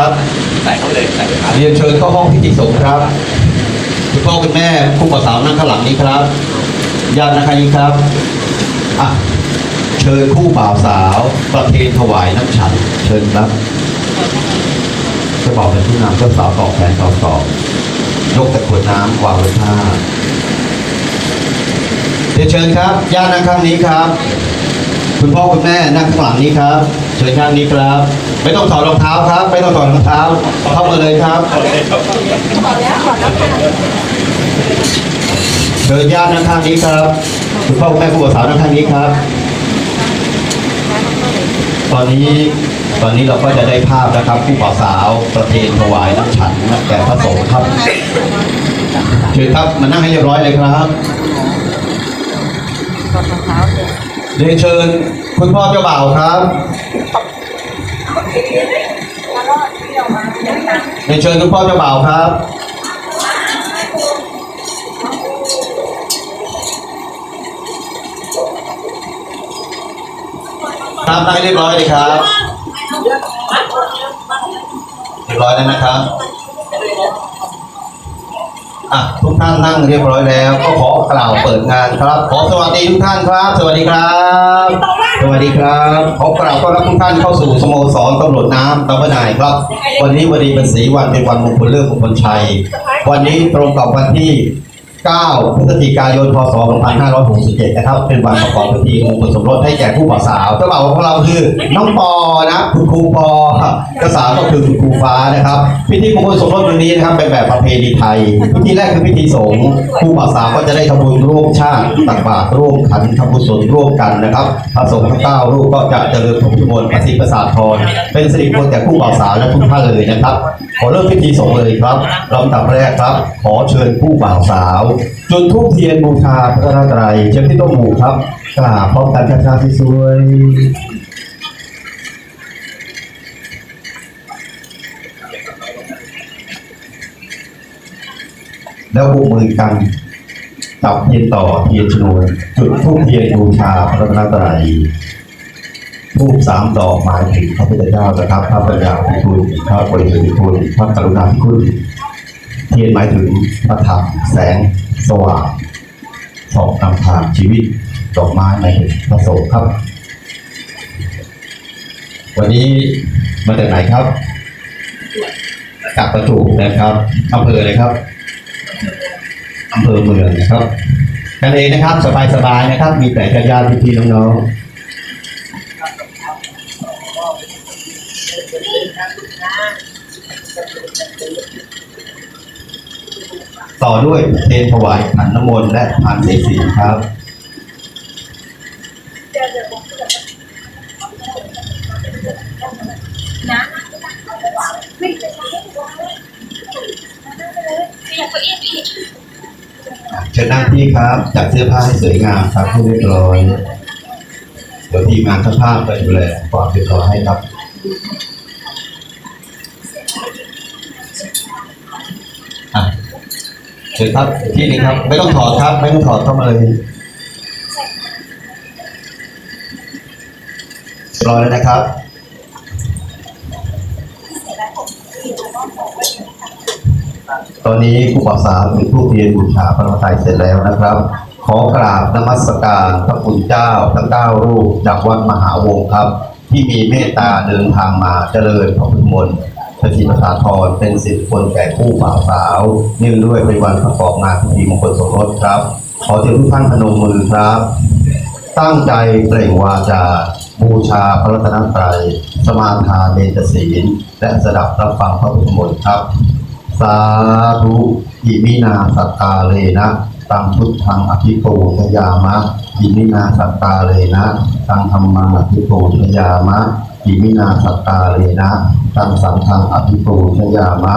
ครับใส่เข้าเลยใส่ครับเรียนเชิญเข้าห้องพิธีสงฆ์ครับคุณพ่อคุณแม่คู่บ่าวสาวนั่งข้างหลังนี้ครับญาตินะครับนี้ครับอะเชิญคู่บ่าวสาวประเคนถวายน้ำฉัน เชิญครับเจะบอกเป็นผู้นำเจ้าสาวตอกแขนตอกตอกยกตะกรวดน้ำวางไว้ท่าเรียนเชิญครับญาตินั่งข้างนี้ครับ คุณพ่อคุณแม่นั่งข้างหลังนี้ครับ เชิญข้างนี้ครับ ไม่ต้องถอดรองเท้าครับ ไม่ต้องถอดรองเท้าเข้ามาเลยครับเชิญญาตินั่งข้างนี้ครับคุณพ่อคุณแม่ผู้บ่าวสาวนั่งข้างนี้ครับ ตอนนี้ตอนนี้เราก็จะได้ภาพนะครับผู้บ่าวสาวประเพณถวายน้ำฉันแก่พระสงฆ์ครับเชิญครับมานั่งให้เรียบร้อยเลยครับเรียนเชิญคุณพ่อเจ้าบ่าวครับ เรียนเชิญคุณพ่อเจ้าบ่าวครับครับนั่งให้เรียบร้อยเลยครับ เรียบร้อยแล้วนะครับ อะทุกท่านนั่งเรียบร้อยแล้ว ก็ขอกล่าวเปิดงานครับ ขอสวัสดีทุกท่านครับ สวัสดีครับ วัสดีครับ ขอกราบต้อนรับทุกท่านเข้าสู่สโมสรตำรวจน้ำตำบลนายครับ วันนี้วันดีเป็นสีวันเป็นวันมงคลเลิกมงคลชัย วันนี้ตรงกับวันที่ 9พฤศจิกายน พศ 2567 นะครับ เป็นวันประกอบพิธีมงคลสมรสให้แก่ผู้บ่าวสาวเจ้าบ่าวของเราคือน้องปอนะ คุณครูปอเจ้าสาวก็คือคุณครูฟ้านะครับ พิธีมงคลสมรสวันนี้นะครับเป็นแบบประเพณีไทย พิธีแรกคือพิธีสงฆ์ผู้บ่าวสาวก็จะได้ทำบุญร่วมชาติตักบาตรร่วมขันทำบุญสนร่วมกันนะครับพระสงฆ์ทั้งเก้ารูปก็จะเจริญพระพุทธมนต์ประสิทธิ์ประสาทพรเป็นสิริมงคลแก่ผู้บ่าวสาวและทุกท่านเลยนะครับ ขอเริ่มพิธีสงฆ์เลยครับลำดับแรกครับ ขอเชิญผู้บ่าวสาวจุดธูปเทียนบูชาพระรัตนตรัยเชิญที่ต้นหมู่ครับกราบพร้อมกันช้าๆที่สวยแล้วบุกมือกันจับเทียนต่อเทียนชนวนจุดธูปเทียนบูชาพระรัตนตรัยทูปสามดอกหมายถึงพระพุทธเจ้านะครับพระปัญญาภิคุณพระบริสุทธิคุณพระกรุณาธิคุณ เทียนหมายถึงพระธรรมแสงสว่างส่องนำทางชีวิตดอกไม้หมายถึงพระสงฆ์ครับ วันนี้มาจากไหนครับจากประตูนะครับอำเภออะไรครับอำเภอเมืองนะครับกันเองนะครับสบายๆนะครับ มีแต่ญาติพี่ๆน้องๆ ต่อด้วยเทนถวายขันน้ำมนต์และผ่านเสสีครับ เชิญนั่งที่ครับ จัดเสื้อผ้าให้สวยงามครับให้เรียบร้อยเดี๋ยวทีมงานช่างภาพไปดูแลความเรียบร้อยให้ครับอะเชิญครับที่นี้ครับ ไม่ต้องถอดครับ ไม่ต้องถอดเข้ามาเลยรอแล้วนะครับตอนนี้ผู้บ่าวสาวเป็นผู้เรียนบูชาพระธรรมไตรเสร็จแล้วนะครับ ขอกราบนมัสการพระคุณเจ้าทั้งเก้ารูปจากวัดมหาวงครับ ที่มีเมตตาเดินทางมาเจริญพระพุทธมนต์ พระศรีประสาทรเป็นสิทธิคนแก่ผู้บ่าวสาวเนื่องด้วยเป็นวันประกอบงานพิธีมงคลสมรสครับ ขอเชิญทุกท่านพนมมือครับ ตั้งใจเปล่งวาจา บูชาพระรัตนตรัยสมาทานเบญจศีล และสดับรับฟังพระพุทธมนต์ครับ สาธุอิมินาสัตตาเลนะตังพุทธังอภิปูชยามะอิมินาสัตตาเลนะตังธรรมังอภิปูชยามะอิมินาสัตตาเลนะ ตังสังทางอภิปูชยามะ